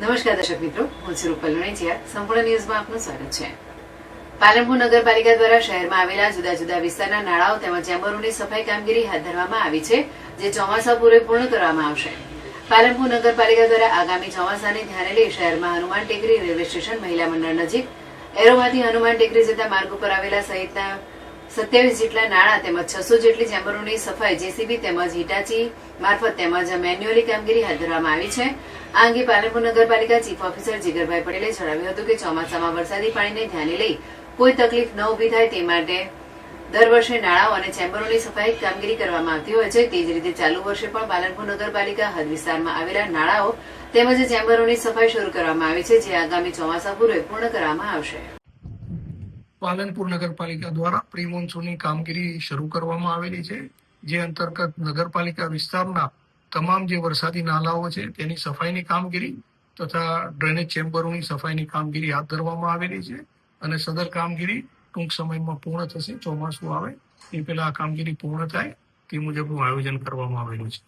નમસ્કાર દર્શક મિત્રો, હું છું રૂપલ લુણીચિયા સંપૂર્ણ ન્યૂઝમાં આપનું સ્વાગત છે. પાલનપુર નગરપાલિકા દ્વારા શહેરમાં આવેલા જુદા જુદા વિસ્તારના નાળાઓ તેમજ ચેમ્બરોની સફાઈ કામગીરી હાથ ધરવામાં આવી છે, જે ચોમાસા પૂર્ણ કરવામાં આવશે. પાલનપુર નગરપાલિકા દ્વારા આગામી ચોમાસાને ધ્યાને લઈ શહેરમાં હનુમાન ટેકરી રેલવે સ્ટેશન મહિલા મંડળ નજીક એરોમાંથી હનુમાન ટેકરી જતા માર્ગ ઉપર આવેલા સહિતના સત્યાવીસ જેટલા નાણાં તેમજ છસો જેટલી ચેમ્બરોની સફાઈ જેસીબી તેમજ હિટાચી મારફત તેમજ મેન્યુઅલી કામગીરી હાથ ધરવામાં આવી છે. આ અંગે પાલનપુર નગરપાલિકા ચીફ ઓફિસર જીગરભાઈ પટેલે જણાવ્યું હતું કે ચોમાસામાં વરસાદી પાણીને ધ્યાને લઈ કોઈ તકલીફ ન ઊભી થાય તે માટે દર વર્ષે નાળાઓ અને ચેમ્બરોની સફાઈ કામગીરી કરવામાં આવતી હોય છે. તે જ રીતે ચાલુ વર્ષે પણ પાલનપુર નગરપાલિકા હદ વિસ્તારમાં આવેલા નાળાઓ તેમજ ચેમ્બરોની સફાઈ શરૂ કરવામાં આવી છે, જે આગામી ચોમાસા પૂર્વે પૂર્ણ કરવામાં આવશે. પાલનપુર નગરપાલિકા દ્વારા પ્રી મોન્સૂનની કામગીરી શરૂ કરવામાં આવેલી છે, જે અંતર્ગત નગરપાલિકા વિસ્તારના તમામ જે વરસાદી નાલાઓ છે તેની સફાઈની કામગીરી તથા ડ્રેનેજ ચેમ્બરોની સફાઈની કામગીરી હાથ ધરવામાં આવેલી છે અને સદર કામગીરી ટૂંક સમયમાં પૂર્ણ થશે, ચોમાસું આવે, એ પહેલા આ કામગીરી પૂર્ણ થાય તે મુજબનું આયોજન કરવામાં આવેલું છે.